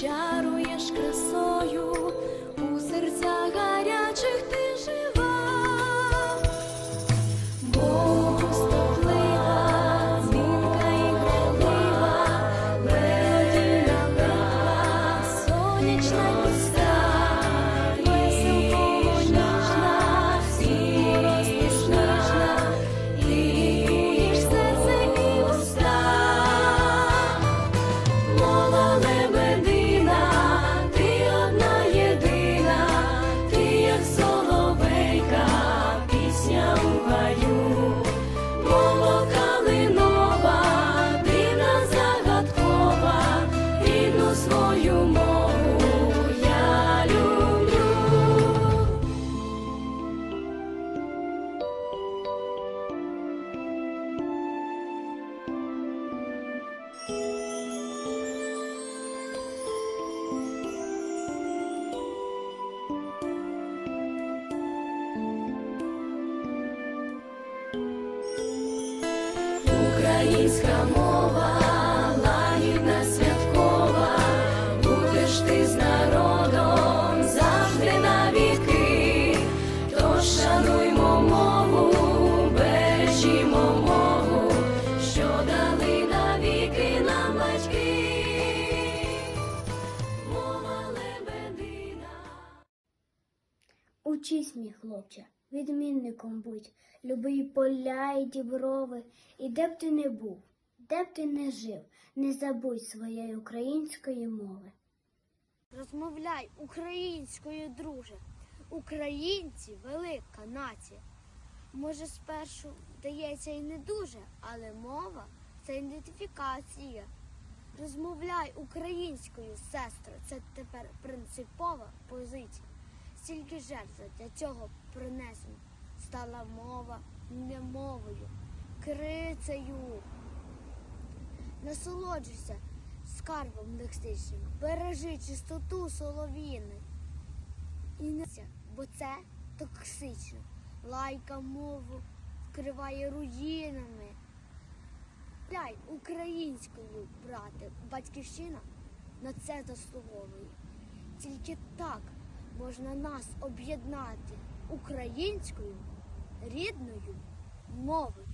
чаруєш красою у серця гарячих ти живеш. Українська мова, лагідна святкова, будеш ти з народом завжди навіки, тож шануймо мову, бережімо мову, що дали навіки нам батьки. Мова лебедина. Учись, мій хлопче, відмінником будь, люби й поля, і діброви, і де б ти не був, де б ти не жив, не забудь своєї української мови. Розмовляй українською, друже. Українці велика нація. Може, спершу здається і не дуже, але мова це ідентифікація. Розмовляй українською, сестро, це тепер принципова позиція. Стільки жертв для цього принесено. Стала мова не мовою, крицею. Насолоджуйся скарбом лексичним, бережи чистоту солов'їни. І не бо це токсично. Лайка мову вкриває руїнами. Ляй українською, брате, батьківщина на це заслуговує. Тільки так можна нас об'єднати українською рідною мовою.